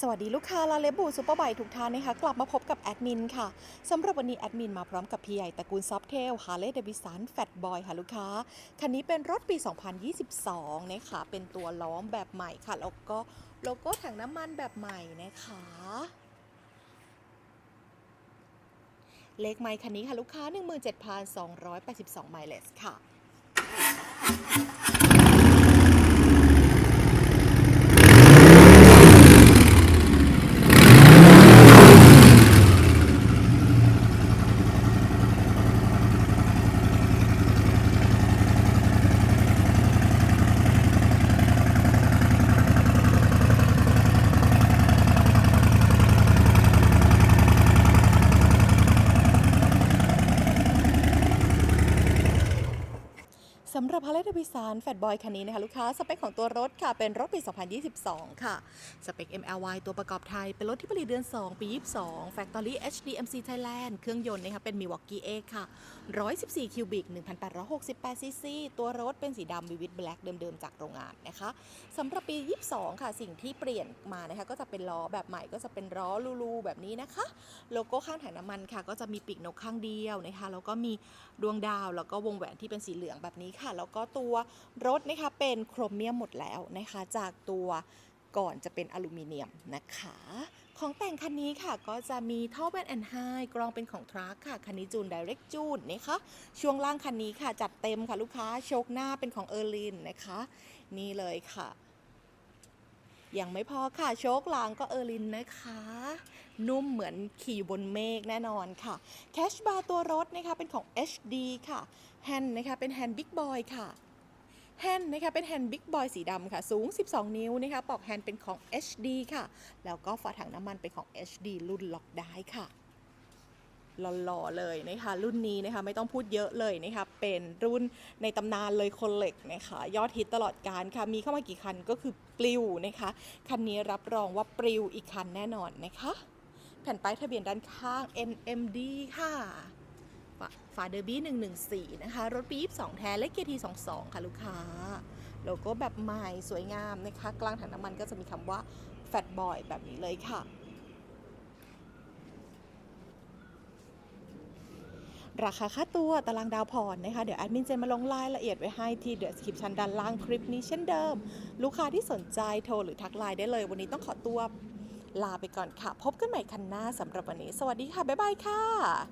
สวัสดีลูกค้าลาเลบูซูเปอร์ไบทุกท่านนะคะ กลับมาพบกับแอดมินค่ะสำหรับวันนี้แอดมินมาพร้อมกับพี่ใหญ่ตระกูลซอฟเทลฮาร์เลย์เดวิสันแฟตบอยค่ะลูกค้า คันนี้เป็นรถปี 2022 นะคะ เป็นตัวล้อมแบบใหม่ค่ะ แล้วก็โลโก้ถังน้ำมันแบบใหม่นะคะเลขไมค์คันนี้ค่ะลูกค้า 17,282ไมล์เลสค่ะ สำหรับ h a r l e y d a v i d s o n Fat Boy คันนี้นะคะลูกค้า สเปคของตัวรถค่ะ เป็นรถปี 2022 ค่ะ สเปค MLY ตัวประกอบไทย เป็นรถที่ผลิตเดือน 2 ปี 22 Factory HDMC Thailand เครื่องยนต์นะคะเป็น Milwaukee A ค่ะ 114 คิวบิก 1,868 ซีซี ตัวรถเป็นสีดำวิวิตแบล็กเดิมๆ จากโรงงานนะคะสำหรับปี 22 ค่ะ สิ่งที่เปลี่ยนมานะคะก็จะเป็นล้อแบบใหม่ก็จะเป็นล้อลูๆแบบนี้นะคะ โลโก้ข้างถังน้ำมันค่ะ ก็จะมีปีกนกข้างเดียวนะคะแล้วก็มีดวงดาวแล้วก็วงแหวนที่เป็นสีเหลืองแบบนี้ค่ะแล้วก็ตัวรถนะคะเป็นโครเมียมหมดแล้วนะคะ จากตัวก่อนจะเป็นอลูมิเนียมนะคะ ของแต่งคันนี้ค่ะก็จะมีท่อแวนแอนไฮกรองเป็นของทรัคค่ะ คันนี้จูน Direct จูนนะคะ ช่วงล่างคันนี้ค่ะจัดเต็มค่ะลูกค้าโชคหน้าเป็นของเออร์ลินนะคะ นี่เลยค่ะยังไม่พอค่ะ โชคหลังก็เออร์ลินนะคะ นุ่มเหมือนขี่บนเมฆแน่นอนค่ะ แคชบาร์ตัวรถนะคะเป็นของ HD ค่ะ แฮนด์นะคะเป็นแฮนด์บิ๊กบอยค่ะแฮนด์นะคะเป็นแฮนด์บิ๊กบอยสีดำค่ะ สูง 12 นิ้วนะคะปอกแฮนด์เป็นของ HD ค่ะ แล้วก็ฝาถังน้ำมันเป็นของ HD รุ่นล็อกได้ค่ะหล่อๆเลยนะคะ รุ่นนี้นะคะไม่ต้องพูดเยอะเลยนะคะเป็นรุ่นในตำนานเลยคนเหล็กนะคะยอดฮิตตลอดการค่ะ มีเข้ามากี่คันก็คือปลิวนะคะ คันนี้รับรองว่าปลิวอีกคันแน่นอนนะคะ แผ่นป้ายทะเบียนด้านข้าง NMD ค่ะ ฝาเดอร์บี้114 นะคะ รถปี 22 แท้และเกียร์ที22 ค่ะลูกค้า โลโก้แบบใหม่สวยงามนะคะ กลางถังน้ำมันก็จะมีคำว่า Fat Boy แบบนี้เลยค่ะ ราคาค่าตัวตารางดาวผ่อนนะคะ เดี๋ยวแอดมินจะมาลงรายละเอียดไว้ให้ที่เด e s สคริปชันด้านล่างคลิปนี้เช่นเดิม ลูกค้าที่สนใจโทรหรือทักไลน์ได้เลย วันนี้ต้องขอตัวลาไปก่อนค่ะ พบกันใหม่คันหน้าสำหรับวันนี้ สวัสดีค่ะ บ๊ายบายค่ะ